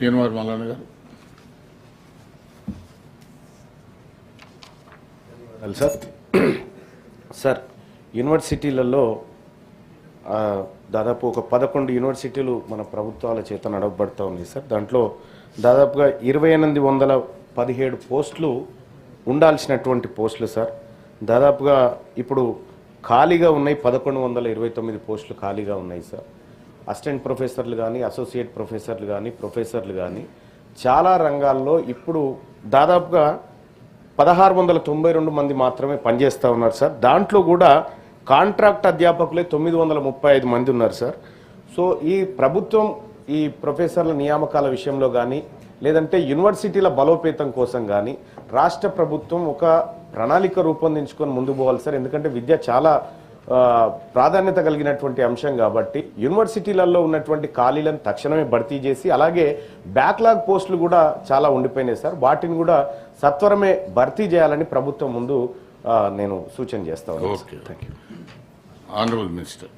తీనవారి Mallanna garu. Sir. Sir యూనివర్సిటీలలో దాదాపు ఒక పదకొండు యూనివర్సిటీలు మన ప్రభుత్వాల చేత నడవబడుతూ ఉన్నాయి సార్. దాంట్లో దాదాపుగా ఇరవై ఎనిమిది వందల పదిహేడు పోస్టులు ఉండాల్సినటువంటి పోస్టులు సార్. దాదాపుగా ఇప్పుడు ఖాళీగా ఉన్నాయి పదకొండు వందల ఇరవై తొమ్మిది పోస్టులు ఖాళీగా ఉన్నాయి సార్. అసిస్టెంట్ ప్రొఫెసర్లు కానీ అసోసియేట్ ప్రొఫెసర్లు కానీ ప్రొఫెసర్లు కానీ చాలా రంగాల్లో ఇప్పుడు దాదాపుగా పదహారు వందల తొంభై రెండు మంది మాత్రమే పనిచేస్తూ ఉన్నారు సార్. దాంట్లో కూడా కాంట్రాక్ట్ అధ్యాపకులే తొమ్మిది వందల ముప్పై ఐదు మంది ఉన్నారు సార్. సో ఈ ప్రభుత్వం ఈ ప్రొఫెసర్ల నియామకాల విషయంలో కానీ లేదంటే యూనివర్సిటీల బలోపేతం కోసం కానీ రాష్ట్ర ప్రభుత్వం ఒక ప్రణాళిక రూపొందించుకొని ముందు పోవాలి సార్. ఎందుకంటే విద్య చాలా ప్రాధాన్యత కలిగినటువంటి అంశం కాబట్టి యూనివర్సిటీలలో ఉన్నటువంటి ఖాళీలను తక్షణమే భర్తీ చేసి అలాగే బ్యాక్లాగ్ పోస్టులు కూడా చాలా ఉండిపోయినాయి సార్. వాటిని కూడా సత్వరమే భర్తీ చేయాలని ప్రభుత్వం ముందు నేను సూచన చేస్తాను థ్యాంక్ యూ ఆనరబుల్ మినిస్టర్